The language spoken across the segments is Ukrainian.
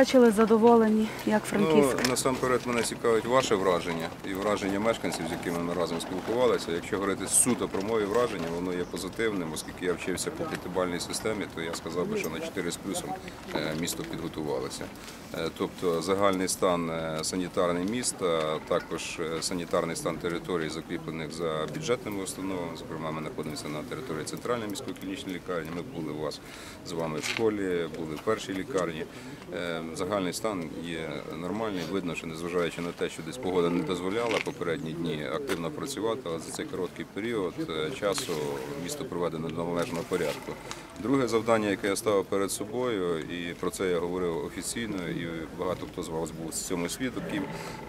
Бачили задоволені, як Франківськ. Ну, насамперед мене цікавить ваше враження і враження мешканців, з якими ми разом спілкувалися. Якщо говорити суто про мої враження, воно є позитивним, оскільки я вчився по п'ятибальній системі, то я сказав би, що на 4 з плюсом е, місто підготувалося. Е, Тобто загальний стан е, санітарний міста, також санітарний стан територій, закріплених за бюджетними установами. Зокрема, ми знаходимося на території центральної міської клінічної лікарні. Ми були у вас з вами в школі, були в першій лікарні. Загальний стан є нормальний. Видно, що незважаючи на те, що десь погода не дозволяла попередні дні активно працювати, але за цей короткий період е, часу місто проведено до належного порядку. Друге завдання, яке я ставив перед собою, і про це я говорив офіційно, і багато хто з вас був з цьому свідків,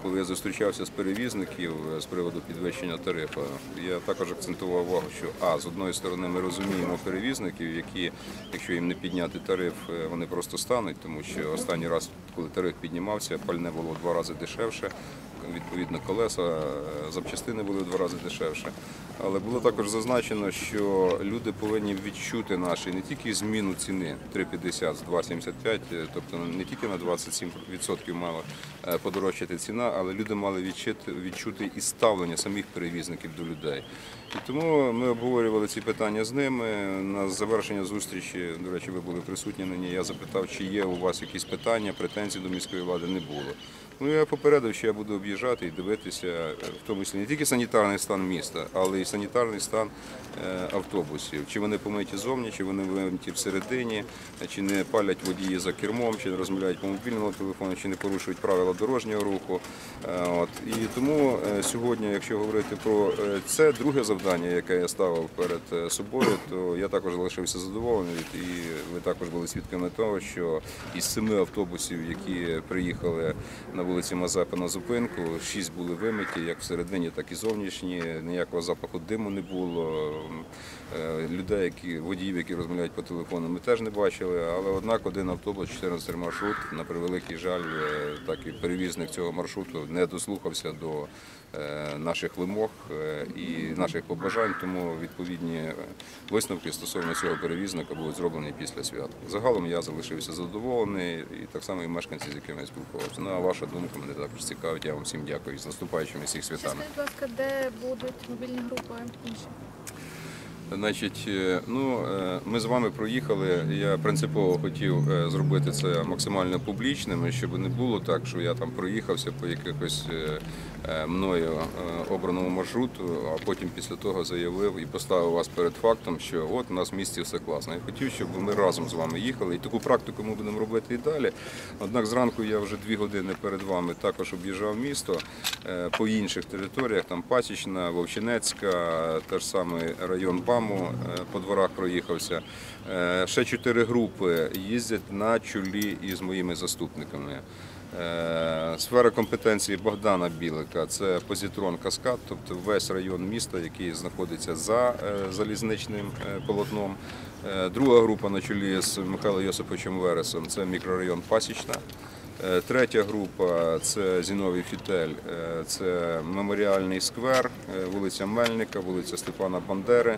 коли я зустрічався з перевізників е, з приводу підвищення тарифу. Я також акцентував увагу, що а з одної сторони ми розуміємо перевізників, які, якщо їм не підняти тариф, е, вони просто стануть, тому що раз, коли тариф піднімався, пальне було два рази дешевше. Відповідно, колеса, е, запчастини були в два рази дешевше. Але було також зазначено, що люди повинні відчути наші не тільки зміну ціни 3,50 з 2,75, е, тобто не тільки на 27% мала е, подорожчати ціна, але люди мали відчути, відчути і ставлення самих перевізників до людей. І тому ми обговорювали ці питання з ними. На завершення зустрічі, до речі, ви були присутні на ній. Я запитав, чи є у вас якісь питання, претензій до міської влади не було. Ну я попередив, що я буду об'їжджати і дивитися, в тому числі не тільки санітарний стан міста, але й санітарний стан е, автобусів. Чи вони помиті зовні, чи вони вимиті всередині, чи не палять водії за кермом, чи не розмовляють по мобільному телефону, чи не порушують правила дорожнього руху. Е, От. І тому е, сьогодні, якщо говорити про це друге завдання, яке я ставив перед собою, то я також залишився задоволений. І ви також були свідками того, що із семи автобусів, які приїхали на вулиці Мазепи на зупинку, шість були вимиті, як всередині, так і зовнішні. Ніякого запаху диму не було. Людей, які водіїв, які розмовляють по телефону, ми теж не бачили. Але однак один автобус, 14 маршрут, на превеликий жаль, е, так і перевізник цього маршруту не дослухався до е, наших вимог е, і наших побажань. Тому відповідні висновки стосовно цього перевізника будуть зроблені після свят. Загалом я залишився задоволений, і так само і мешканці, з якими я спілкувався. Ну, а ваша думка мене також цікавить. Я вам всім дякую з наступаючими всіх святами. скажіть, будь ласка, де будуть мобільні групи? Значить, е, ну е, ми з вами проїхали. Я принципово хотів е, зробити це максимально публічним, щоб не було так, що я там проїхався по якихось мною обраному маршруту, а потім після того заявив і поставив вас перед фактом, що от у нас в місті все класно. Я хотів, щоб ми разом з вами їхали, і таку практику ми будемо робити і далі. Однак зранку я вже дві години перед вами також об'їжджав місто по інших територіях, там Пасічна, Вовчинецька, теж самий район БАМу е, по дворах проїхався. Е, Ще чотири групи їздять на чолі із моїми заступниками. Е, Сфера компетенції Богдана Білика це позитрон Каскад, тобто весь район міста, який знаходиться за залізничним полотном. Друга група на чолі з Михайлом Йосиповичем Вересом це мікрорайон Пасічна. Е, Третя група це Зіновій Фітель, е, це меморіальний сквер, е, вулиця Мельника, вулиця Степана Бандери,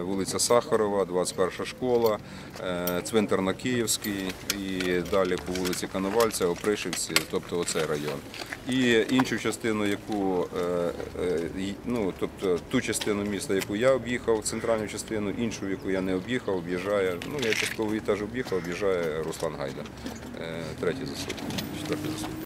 вулиця Сахарова, 21 школа, цвинтар на Київський і далі по вулиці Коновальця, Опришівці, тобто оцей район. І іншу частину, яку ну, тобто ту частину міста, яку я об'їхав, центральну частину, іншу, яку я не об'їхав, об'їжджає. Ну я частково її теж об'їхав, об'їжджає Руслан Гайда, третій заступник, четвертий заступник.